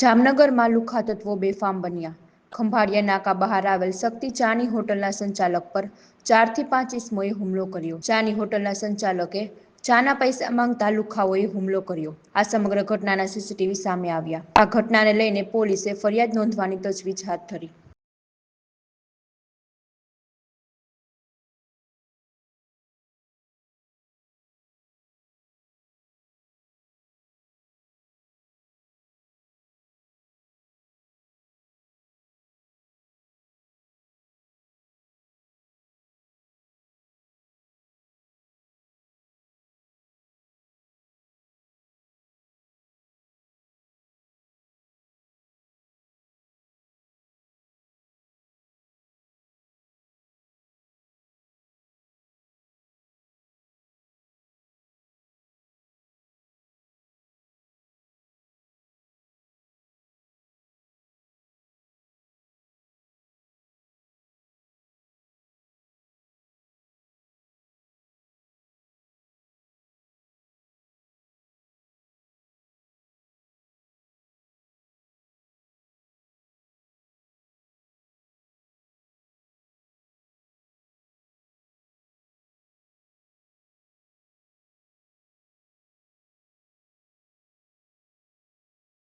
જામનગરમાં લુખા તત્વો બેફામ બન્યા. ખંભાળિયા નાકા બહાર આવેલ શક્તિ ચાની હોટલના સંચાલક પર ચારથી પાંચ ઇસમોએ હુમલો કર્યો. ચાની હોટલના સંચાલકે ચાના પૈસા માંગતા લુખાઓએ હુમલો કર્યો. આ સમગ્ર ઘટનાના સીસીટીવી સામે આવ્યા. આ ઘટનાને લઈને પોલીસે ફરિયાદ નોંધવાની તજવીજ હાથ ધરી.